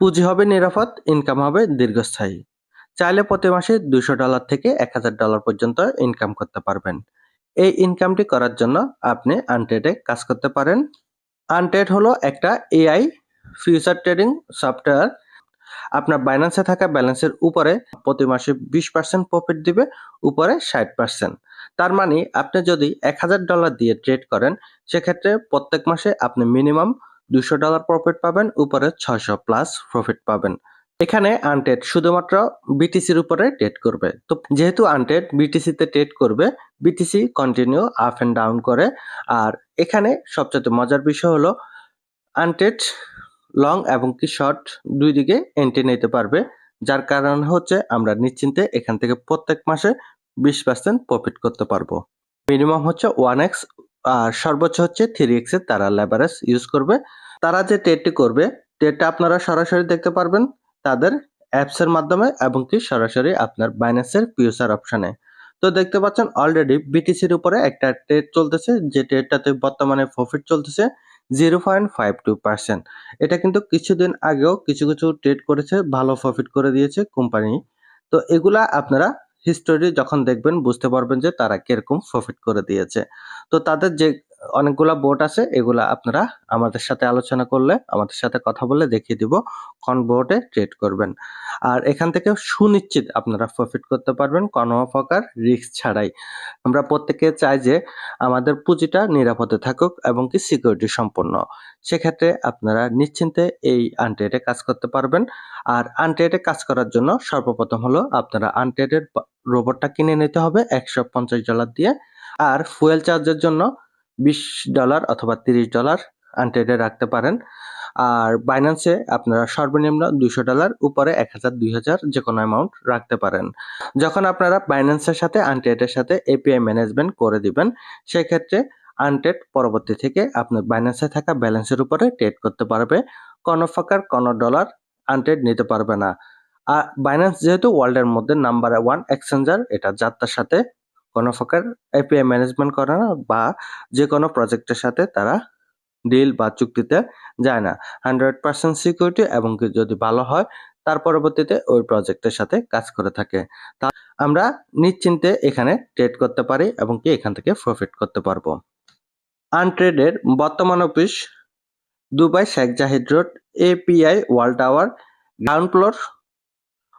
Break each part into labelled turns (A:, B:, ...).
A: পুঁজি হবে নিরাপদ ইনকাম হবে দীর্ঘস্থায়ী। চাইলে প্রতি মাসে দুশো ডলার থেকে এক হাজার ডলার পর্যন্ত ইনকাম করতে পারবেন। এই ইনকামটি করার জন্য আপনি আনটেডে কাজ করতে পারেন। আনট্রেড হলো একটা এআই ফিউচার ট্রেডিং সফটওয়্যার আপনার বাইন্যান্সে থাকা ব্যালেন্সের উপরে প্রতি মাসে বিশ পার্সেন্ট প্রফিট দিবে, উপরে ষাট পার্সেন্ট তার মানে আপনি যদি এক হাজার ডলার দিয়ে ট্রেড করেন, সেক্ষেত্রে প্রত্যেক মাসে আপনি মিনিমাম দুশো ডলার প্রফিট পাবেন, উপরে ছয়শো প্লাস প্রফিট পাবেন। এখানে আনটেড শুধুমাত্র বিটিসির উপরে ট্রেড করবে। তো যেহেতু আনটেড বিটিসিতে ট্রেড করবে BTC continue up and down করে। আর এখানে সবচেয়ে মজার বিষয় হলো আনটেড লং এবং কি শর্ট দুই দিকে এন্ট্রি নিতে পারবে। যার কারণ হচ্ছে আমরা নিশ্চিন্তে এখান থেকে প্রত্যেক মাসে বিশ পার্সেন্ট প্রফিট করতে পারব। মিনিমাম হচ্ছে ওয়ান এক্স আর সর্বোচ্চ হচ্ছে থ্রি এক্সের তারা লেবারেজ ইউজ করবে। তারা যে ট্রেডটি করবে ট্রেডটা আপনারা সরাসরি দেখতে পারবেন তাদের অ্যাপসের মাধ্যমে এবং কি সরাসরি আপনার বাইন্যান্সের ফিউচার অপশানে তো দেখতে পাচ্ছেন অলরেডি বিটিসির উপরে একটা ট্রেড চলতেছে, যে ট্রেডটাতে বর্তমানে প্রফিট চলতেছে zero point five two percent এটা কিন্তু কিছুদিন আগেও কিছু কিছু ট্রেড করেছে, ভালো প্রফিট করে দিয়েছে কোম্পানি তো এগুলা আপনারা হিস্টোরি যখন দেখবেন বুঝতে পারবেন যে তারা কীরকম প্রফিট করে দিয়েছে। তো তাদের যে অনেকগুলা বোট আছে, এগুলা আপনারা আমাদের সাথে আলোচনা করলে, আমাদের সাথে কথা বলে দেখিয়ে দিব কোন বোটে ট্রেড করবেন। আর এখান থেকে সুনিশ্চিত আপনারা প্রফিট করতে পারবেন কোনো প্রকার রিস্ক ছাড়াই। আমরা প্রত্যেকে চাই যে আমাদের পুঁজিটা নিরাপদে থাকুক এবং কি সিকিউরিটি সম্পন্ন। সেক্ষেত্রে আপনারা নিশ্চিন্তে এই আনট্রেডে কাজ করতে পারবেন। আর আনট্রেডে কাজ করার জন্য সর্বপ্রথম হলো আপনারা আনট্রেডের রোবটটা কিনে নিতে হবে একশো পঞ্চাশ ডলার দিয়ে। আর ফুয়েল চার্জের জন্য বিশ ডলার অথবা তিরিশ ডলার আনট্রেডে রাখতে পারেন। আর বাইন্যান্সে আপনারা সর্বনিম্ন দুশো ডলার, উপরে এক হাজার, দুই হাজার যে কোনো অ্যামাউন্ট রাখতে পারেন। যখন আপনারা বাইন্যান্সের সাথে আনটেডের সাথে এপিআই ম্যানেজমেন্ট করে দিবেন, সেক্ষেত্রে আনটেড পরবর্তী থেকে আপনার বাইন্যান্সে থাকা ব্যালেন্সের উপরে ট্রেড করতে পারবে। কোনো ফাঁকার কোনো ডলার আনটেড নিতে পারবে না। আর বাইন্যান্স যেহেতু ওয়ার্ল্ডের মধ্যে নাম্বার ওয়ান এক্সচেঞ্জার এটা যাত্রার সাথে কোনো প্রকার এপিআই ম্যানেজমেন্ট করে না বা যে কোনো প্রজেক্টের সাথে তারা ডিল বা চুক্তিতে যায় না। হান্ড্রেড পার্সেন্ট সিকিউরিটি এবং যদি ভালো হয়, তার পরবর্তীতে ওই প্রজেক্টের সাথে কাজ করে থাকে। তা আমরা নিশ্চিন্তে এখানে ট্রেড করতে পারি এবং কি এখান থেকে প্রফিট করতে পারব। আনট্রেডের বর্তমান office Dubai Sheikh Zayed road API world tower ground floor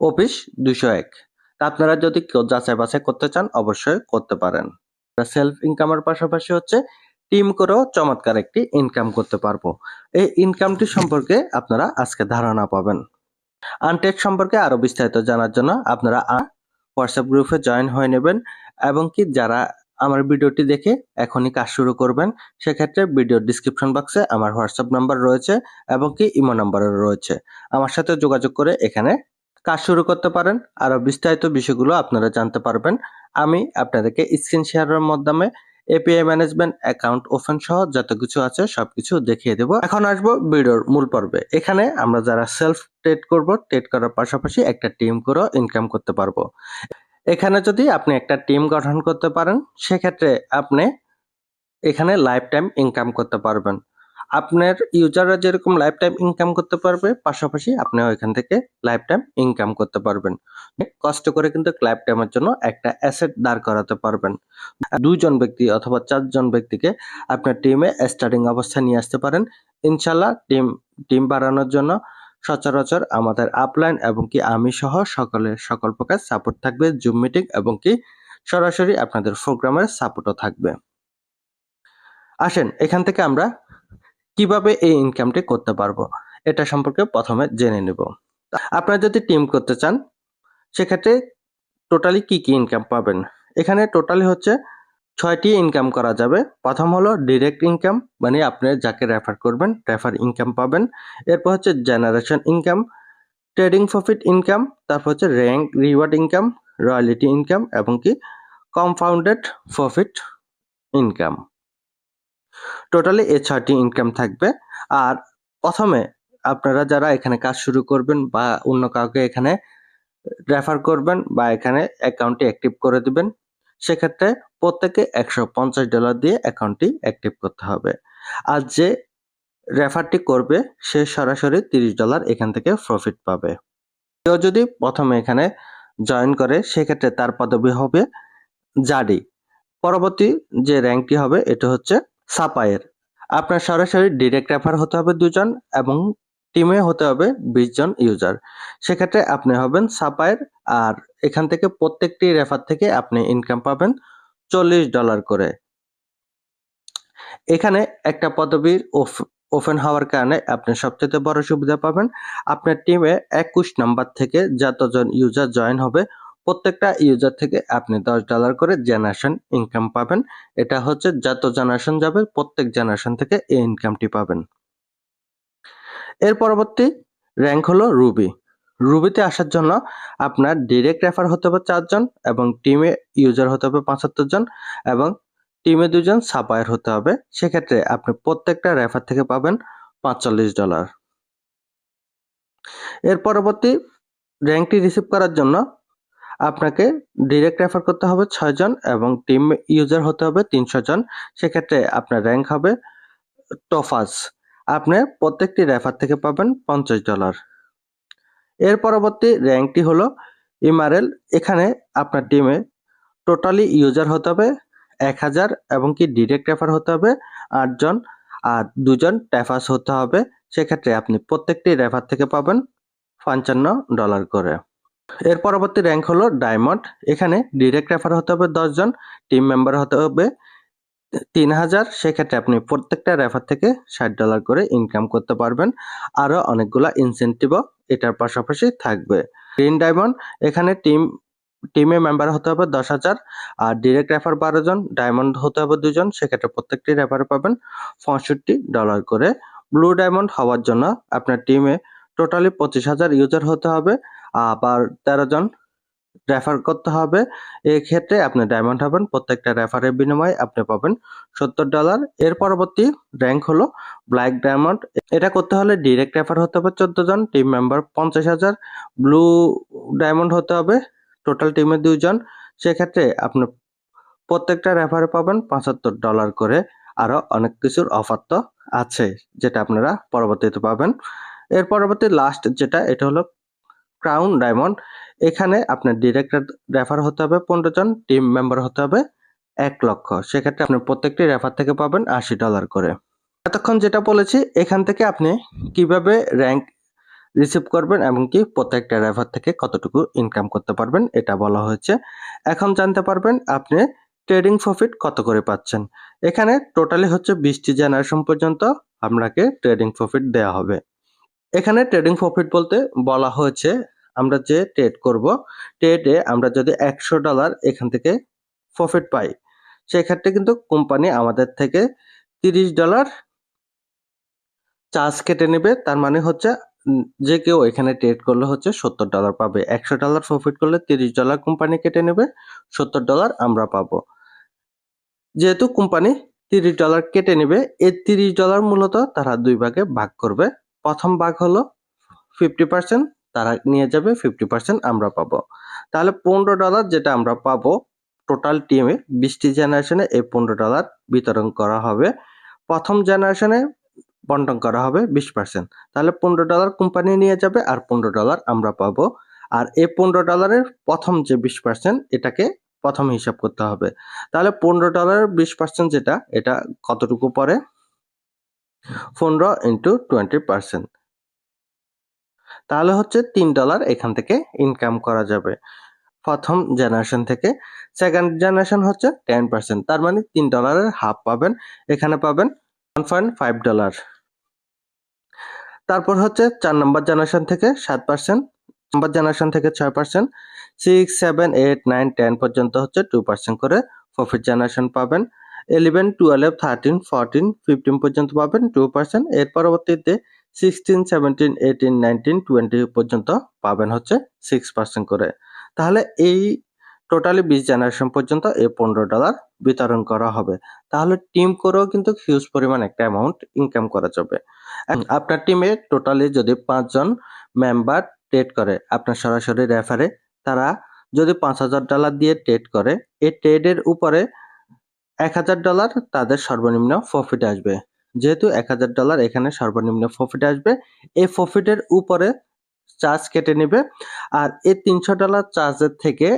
A: office দুশো এক। তা আপনারা যদি কেউ যাচাই বাছাই করতে চান, অবশ্যই করতে পারেন। সেলফ ইনকামের পাশাপাশি হচ্ছে টিম করেও চমৎকার একটি ইনকাম করতে পারব। এই ইনকামটি সম্পর্কে আপনারা আজকে ধারণা পাবেন। আনটেক সম্পর্কে আরও বিস্তারিত জানার জন্য আপনারা হোয়াটসঅ্যাপ গ্রুপে জয়েন হয়ে নেবেন এবং কি যারা আমার ভিডিওটি দেখে এখনই কাজ শুরু করবেন, সেক্ষেত্রে ভিডিওর ডিসক্রিপশন বক্সে আমার হোয়াটসঅ্যাপ নাম্বার রয়েছে এবং কি ইমো নাম্বারও রয়েছে। আমার সাথে যোগাযোগ করে এখানে কাজ শুরু করতে পারেন। আরও বিস্তারিত বিষয়গুলো আপনারা জানতে পারবেন। আমি আপনাদেরকে স্ক্রিন শেয়ারের মাধ্যমে এপিআই ম্যানেজমেন্ট অ্যাকাউন্ট ওপেন সহ যত কিছু আছে সবকিছু দেখিয়ে দেব। এখন আসব ভিডিওর মূল পর্বে। এখানে আমরা যারা সেলফ ট্রেড করব ট্রেড করার পাশাপাশি একটা টিম করেও ইনকাম করতে পারব। এখানে যদি আপনি একটা টিম গঠন করতে পারেন, সেক্ষেত্রে আপনি এখানে লাইফ টাইম ইনকাম করতে পারবেন। আপনার ইউজাররা যেরকম লাইফ টাইম ইনকাম করতে পারবে, পাশাপাশি আপনি ওইখান থেকে লাইফ টাইম ইনকাম করতে পারবেন। কষ্ট করে কিন্তু লাইফ টাইমের জন্য একটা অ্যাসেট দাঁড় করাতে পারবেন। দুইজন ব্যক্তি অথবা চারজন ব্যক্তিকে আপনার টিমে স্টার্টিং অবস্থায় নিয়ে আসতে পারেন। ইনশাল্লাহ টিম টিম বাড়ানোর জন্য সচরাচর আমাদের আপলাইন এবং কি আমি সহ সকলের সকল প্রকার সাপোর্ট থাকবে জুম মিটিং এবং কি সরাসরি আপনাদের প্রোগ্রামের সাপোর্টও থাকবে। আসেন, এখান থেকে আমরা কীভাবে এই ইনকামটি করতে পারব? এটা সম্পর্কে প্রথমে জেনে নেব। আপনারা যদি টিম করতে চান, সেক্ষেত্রে টোটালি কি কি ইনকাম পাবেন? এখানে টোটালি হচ্ছে ছয়টি ইনকাম করা যাবে। প্রথম হলো ডিরেক্ট ইনকাম মানে আপনি যাকে রেফার করবেন রেফার ইনকাম পাবেন। এরপর হচ্ছে generation income trading profit income তারপর হচ্ছে rank reward income royalty income এবং কি কম্পাউন্ডেড প্রফিট ইনকাম টোটালি এই ছয়টি ইনকাম থাকবে। আর প্রথমে আপনারা যারা এখানে কাজ শুরু করবেন বা অন্য কাউকে এখানে রেফার করবেন বা এখানে অ্যাকাউন্টটি অ্যাক্টিভ করে দিবেন, সেক্ষেত্রে প্রত্যেকে একশো পঞ্চাশ ডলার দিয়ে অ্যাকাউন্টটি অ্যাক্টিভ করতে হবে। আর যে রেফারটি করবে, সে সরাসরি তিরিশ ডলার এখান থেকে প্রফিট পাবে। কেউ যদি প্রথমে এখানে জয়েন করে, সেক্ষেত্রে তার পদবি হবে জাডি পরবর্তী যে র্যাঙ্কটি হবে, এটা হচ্ছে সাপায়ের আপনার সরাসরি ডিরেক্ট রেফার হতে হবে দুজন এবং টিমে হতে হবে বিশ জন ইউজার সেক্ষেত্রে আপনি হবেন সাপায়ের আর এখান থেকে প্রত্যেকটি রেফার থেকে আপনি ইনকাম পাবেন চল্লিশ ডলার করে। এখানে একটা পদবীর ওপেন হওয়ার কারণে আপনি সবচেয়ে বড় সুবিধা পাবেন। আপনার টিমে একুশ নাম্বার থেকে যতজন ইউজার জয়েন হবে প্রত্যেকটা ইউজার থেকে আপনি দশ ডলার করে জেনারেশন ইনকাম পাবেন। এটা হচ্ছে যত জেনারেশন যাবে, প্রত্যেক জেনারেশন থেকে এই ইনকামটি পাবেন। এর পরবর্তী র্যাঙ্ক হলো রুবি রুবিতে আসার জন্য আপনার ডিরেক্ট রেফার হতে হবে চারজন এবং টিমে ইউজার হতে হবে পঁচাত্তর জন এবং টিমে দুজন সাপায়ার হতে হবে। সেক্ষেত্রে আপনি প্রত্যেকটা রেফার থেকে পাবেন পাঁচচল্লিশ ডলার এর পরবর্তী র্যাঙ্কটি রিসিভ করার জন্য আপনাকে ডিরেক্ট রেফার করতে হবে ছয়জন এবং টিম ইউজার হতে হবে তিনশো জন। সেক্ষেত্রে আপনার র্যাঙ্ক হবে টফাস আপনি প্রত্যেকটি রেফার থেকে পাবেন পঞ্চাশ ডলার এর পরবর্তী র্যাঙ্কটি হলো ইমারেল এখানে আপনার টিমে টোটালি ইউজার হতে হবে এক হাজার এবং কি ডিরেক্ট রেফার হতে হবে আটজন আর দুজন ট্যাফাস হতে হবে। সেক্ষেত্রে আপনি প্রত্যেকটি রেফার থেকে পাবেন পঞ্চান্ন ডলার করে। এর পরবর্তী র্যাঙ্ক হলো ডায়মন্ড এখানে ডিরেক্ট রেফার হতে হবে দশজন টিম মেম্বার হতে হবে তিন হাজার সেক্ষেত্রে আপনি প্রত্যেকটা রেফার থেকে ষাট ডলার করে ইনকাম করতে পারবেন। আরও অনেকগুলা ইনসেন্টিভও এটার পাশাপাশি থাকবে। গ্রিন ডায়মন্ড এখানে টিম টিমে মেম্বার হতে হবে দশ হাজার আর ডিরেক্ট রেফার বারো জন ডায়মন্ড হতে হবে দুজন। সেক্ষেত্রে প্রত্যেকটি রেফার পাবেন পঁয়ষট্টি ডলার করে। ব্লু ডায়মন্ড হওয়ার জন্য আপনার টিমে টোটালি পঁচিশ হাজার ইউজার হতে হবে। আবার তেরো জন রেফার করতে হবে। এক্ষেত্রে আপনি ডায়মন্ড হবেন, প্রত্যেকটা রেফারের বিনিময়ে আপনি পাবেন সত্তর ডলার এর পরবর্তী র্যাঙ্ক হলো ব্ল্যাক ডায়মন্ড এটা করতে হলে ডিরেক্ট রেফার হতে হবে চোদ্দ জন টিম মেম্বার পঞ্চাশ হাজার। ব্লু ডায়মন্ড হতে হবে টোটাল টিমে দুজন সেক্ষেত্রে আপনি প্রত্যেকটা রেফারে পাবেন পঁচাত্তর ডলার করে। আরও অনেক কিছুর অফার তো আছে, যেটা আপনারা পরবর্তীতে পাবেন। এর পরবর্তী লাস্ট যেটা, এটা হলো ক্রাউন ডায়মন্ড এখানে আপনার ডিরেক্ট রেফার হতে হবে পনেরো জন টিম মেম্বার হতে হবে এক লক্ষ। সেক্ষেত্রে আপনি প্রত্যেকটি রেফার থেকে পাবেন আশি ডলার করে। এতক্ষণ যেটা বলেছি, এখান থেকে আপনি কীভাবে র্যাঙ্ক রিসিভ করবেন এবং কি প্রত্যেকটা রেফার থেকে কতটুকু ইনকাম করতে পারবেন, এটা বলা হয়েছে। এখন জানতে পারবেন আপনি ট্রেডিং প্রফিট কত করে পাচ্ছেন। এখানে টোটালি হচ্ছে বিশটি জেনারেশন পর্যন্ত আপনাকে ট্রেডিং প্রফিট দেওয়া হবে। এখানে ট্রেডিং প্রফিট বলতে বলা হয়েছে আমরা যে ট্রেড করব ট্রেডে আমরা যদি একশো ডলার এখান থেকে প্রফিট পাই, সেক্ষেত্রে কিন্তু কোম্পানি আমাদের থেকে তিরিশ ডলার চার্জ কেটে নেবে। তার মানে হচ্ছে যে কেউ এখানে ট্রেড করলে হচ্ছে সত্তর ডলার পাবে। একশো ডলার প্রফিট করলে তিরিশ ডলার কোম্পানি কেটে নেবে, সত্তর ডলার আমরা পাবো। যেহেতু কোম্পানি তিরিশ ডলার কেটে নেবে, এই তিরিশ ডলার মূলত তারা দুই ভাগে ভাগ করবে। প্রথম ভাগ হলো ফিফটি পার্সেন্ট তারা নিয়ে যাবে ফিফটি পার্সেন্ট আমরা পাবো। তাহলে পনেরো ডলার যেটা আমরা পাবো টোটাল টিমে বিশটি জেনারেশনে এই পনেরো ডলার বিতরণ করা হবে। প্রথম জেনারেশনে বন্টন করা হবে বিশ পার্সেন্ট তাহলে পনেরো ডলার কোম্পানি নিয়ে যাবে আর পনেরো ডলার আমরা পাবো। আর এই পনেরো ডলারের প্রথম যে বিশ পার্সেন্ট এটাকে প্রথম হিসাব করতে হবে। তাহলে পনেরো ডলারের বিশ পার্সেন্ট যেটা, এটা কতটুকু পরে পনেরো ইন্টু টোয়েন্টি পার্সেন্ট তাহলে হচ্ছে তিন ডলার এখান থেকে ইনকাম করা যাবে। প্রথম জেনারেশন থেকে সেকেন্ড জেনারেশন হচ্ছে টেন পার্সেন্ট তার মানে তিন ডলারের হাফ পাবেন। এখানে পাবেন ওয়ান পয়েন্ট ফাইভ ডলার তারপর হচ্ছে চার নম্বর জেনারেশন থেকে সাত পার্সেন্ট নম্বর জেনারেশন থেকে ছয় percent six seven eight nine ten পর্যন্ত হচ্ছে টু পার্সেন্ট করে প্রফিট জেনারেশন পাবেন। Eleven twelve thirteen fourteen fifteen পর্যন্ত পাবেন টু পার্সেন্ট এর পরবর্তীতে sixteen seventeen eighteen nineteen twenty পর্যন্ত পাবেন হচ্ছে সিক্স পার্সেন্ট করে। তাহলে এই টোটালি বিশ জেনারেশন পর্যন্ত এই পনেরো ডলার বিতরণ করা হবে। তাহলে টিম করেও কিন্তু হিউজ পরিমাণ একটা অ্যামাউন্ট ইনকাম করা যাবে। আপনার টিমে টোটালি যদি পাঁচজন মেম্বার ট্রেড করে আপনার সরাসরি রেফারে তারা যদি পাঁচ হাজার ডলার দিয়ে ট্রেড করে এই ট্রেডের উপরে এক হাজার ডলার তাদের সর্বনিম্ন প্রফিট আসবে। যেহেতু এক হাজার ডলার এখানে সর্বনিম্ন প্রফিট আসবে, এই প্রফিটের উপরে চার্জ কেটে নেবে আর এই তিনশো ডলার চার্জের থেকে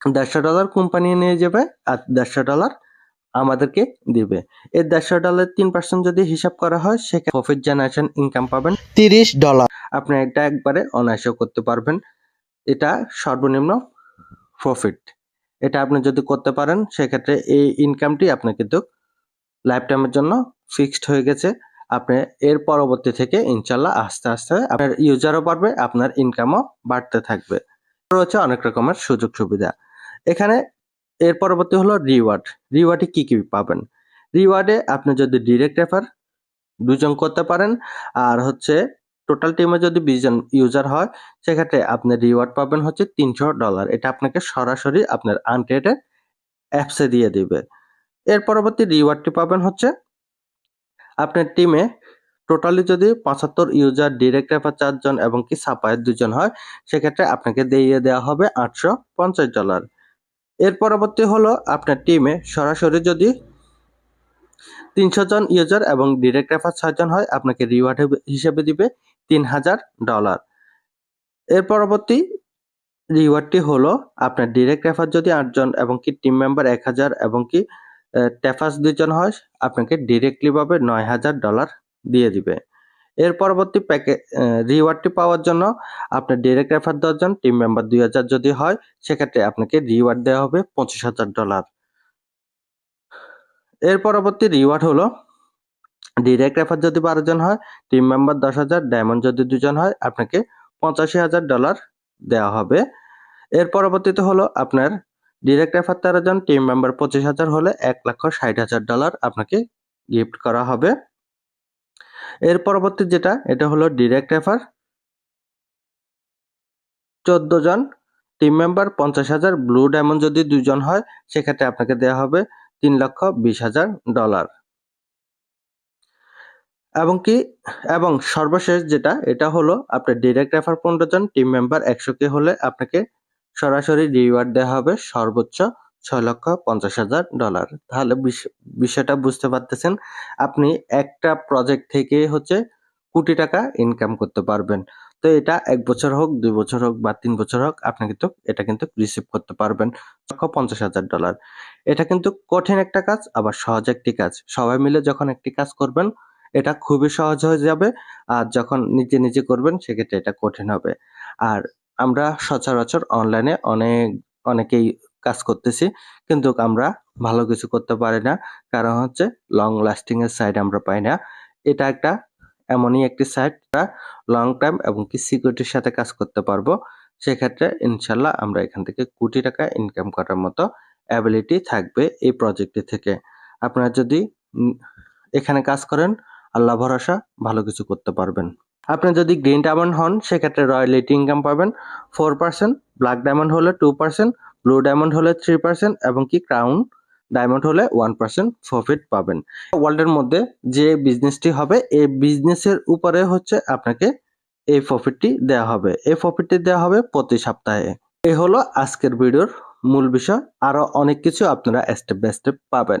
A: দেড়শো ডলার কোম্পানি নিয়ে যাবে আর দেড়শো ডলার আমাদেরকে দিবে। এই দেড়শো ডলার তিন পার্সেন্ট যদি হিসাব করা হয় সেখানে প্রফিট জেনারেশন ইনকাম পাবেন তিরিশ ডলার। আপনি এটা একবারে অনায়াসে করতে পারবেন। এটা সর্বনিম্ন প্রফিট এটা আপনি যদি করতে পারেন, সেক্ষেত্রে এই ইনকামটি আপনার কিন্তু লাইফ টাইমের জন্য ফিক্সড হয়ে গেছে। আপনি এর পরবর্তী থেকে ইনশাল্লাহ আস্তে আস্তে আপনার ইউজারও বাড়বে, আপনার ইনকামও বাড়তে থাকবে। রয়েছে অনেক রকমের সুযোগ সুবিধা এখানে এর পরবর্তী হলো রিওয়ার্ড রিওয়ার্ডে কি কি পাবেন? রিওয়ার্ডে আপনি যদি ডিরেক্ট রেফার দুজন করতে পারেন, আর হচ্ছে টোটাল টিমে যদি বিশজন ইউজার হয়, সেক্ষেত্রে আপনি রিওয়ার্ড পাবেন হচ্ছে তিনশো ডলার এটা আপনাকে সরাসরি আপনার আনট্রেডে অ্যাপসে দিয়ে দিবে। এর পরবর্তী রিওয়ার্ডটি পাবেন হচ্ছে আপনার টিমে টোটালি যদি পঁচাত্তর ইউজার ডিরেক্ট রেফার চারজন এবং কি সাপায়ের দুজন হয়, সেক্ষেত্রে আপনাকে দিয়ে দেওয়া হবে আটশো পঞ্চাশ ডলার এর পরবর্তী হলো আপনার টিমে সরাসরি যদি তিনশো জন ইউজার এবং ডিরেক্ট রেফার ছয়জন হয়, আপনাকে রিওয়ার্ড হিসেবে দিবে তিন হাজার ডলার। এর পরবর্তী রিওয়ার্ডটি হলো আপনার ডিরেক্ট রেফার যদি আটজন এবং কি টিম মেম্বার এক হাজার এবং কি টেফাস দুজন হয়, আপনাকে ডিরেক্টলি ভাবে নয় হাজার ডলার দিয়ে দিবে। এর পরবর্তী প্যাকে রিওয়ার্ডটি পাওয়ার জন্য আপনার ডিরেক্ট রেফার দশজন টিম মেম্বার দুই হাজার যদি হয়, সেক্ষেত্রে আপনাকে রিওয়ার্ড দেওয়া হবে পঁচিশ হাজার ডলার। এর পরবর্তী রিওয়ার্ড হলো ডিরেক্ট রেফার যদি বারো জন হয় টিম মেম্বার দশ হাজার ডায়মন্ড যদি দুজন হয়, আপনাকে পঁচাশি হাজার ডলার দেওয়া হবে। এর পরবর্তীতে হলো আপনার ডিরেক্ট রেফার তেরো জন টিম মেম্বার পঁচিশ হাজার হলে এক লক্ষ ষাট হাজার ডলার আপনাকে গিফট করা হবে। এর পরবর্তী যেটা, এটা হলো ডিরেক্ট রেফার চোদ্দ জন টিম মেম্বার পঞ্চাশ হাজার ব্লু ডায়মন্ড যদি দুজন হয়, সেক্ষেত্রে আপনাকে দেওয়া হবে তিন লক্ষ বিশ হাজার ডলার এবং কি, এবং সর্বশেষ যেটা, এটা হলো আপনার ডিরেক্ট রেফার পনেরো জন টিম মেম্বার একশো কে হলে আপনাকে সরাসরি রিওয়ার্ড দেওয়া হবে সর্বোচ্চ ছয় লক্ষ পঞ্চাশ হাজার ডলার তাহলে বিষয়টা বুঝতে পারতেছেন, আপনি একটা প্রজেক্ট থেকে হচ্ছে কোটি টাকা ইনকাম করতে পারবেন। তো এটা এক বছর হোক, দুই বছর হোক বা তিন বছর হোক, আপনি কিন্তু, এটা কিন্তু রিসিভ করতে পারবেন লক্ষ পঞ্চাশ হাজার ডলার এটা কিন্তু কঠিন একটা কাজ, আবার সহজ একটি কাজ। সবাই মিলে যখন একটি কাজ করবেন এটা খুবই সহজ হয়ে যাবে। আর যখন নিজে নিজে করবেন, সেক্ষেত্রে এটা কঠিন হবে। আর আমরা সচরাচর অনলাইনে অনেক, অনেকেই কাজ করতেছি, কিন্তু আমরা ভালো কিছু করতে পারি না। কারণ হচ্ছে লং লাস্টিং এর সাইড আমরা পাই না। এটা একটা এমনই একটি সাইট লং টাইম এবং কি সিকিউরিটির সাথে কাজ করতে পারব। সেক্ষেত্রে ইনশাল্লাহ আমরা এখান থেকে কোটি টাকা ইনকাম করার মতো অ্যাবিলিটি থাকবে এই প্রজেক্টটি থেকে। আপনারা যদি এখানে কাজ করেন আল্লাহ ভরসা, ভালো কিছু করতে পারবেন। আপনি যদি গ্রিন ডায়মন্ড হন, সেক্ষেত্রে রয়্যালিটি ইনকাম পাবেন। ফোর পার্সেন্ট, ব্ল্যাক ডায়মন্ড হলে টু পার্সেন্ট, ব্লু ডায়মন্ড হলে থ্রি পার্সেন্ট, এবং কি ক্রাউন ডায়মন্ড হলে ওয়ান পার্সেন্ট প্রফিট পাবেন। ওয়ার্ল্ডের মধ্যে যে বিজনেসটি হবে, এই বিজনেসের উপরে হচ্ছে আপনাকে এই প্রফিটটি দেওয়া হবে। এই প্রফিটটি দেওয়া হবে প্রতি সপ্তাহে। এই হলো আজকের ভিডিওর মূল বিষয়। আরও অনেক কিছু আপনারা স্টেপ বাই স্টেপ পাবেন।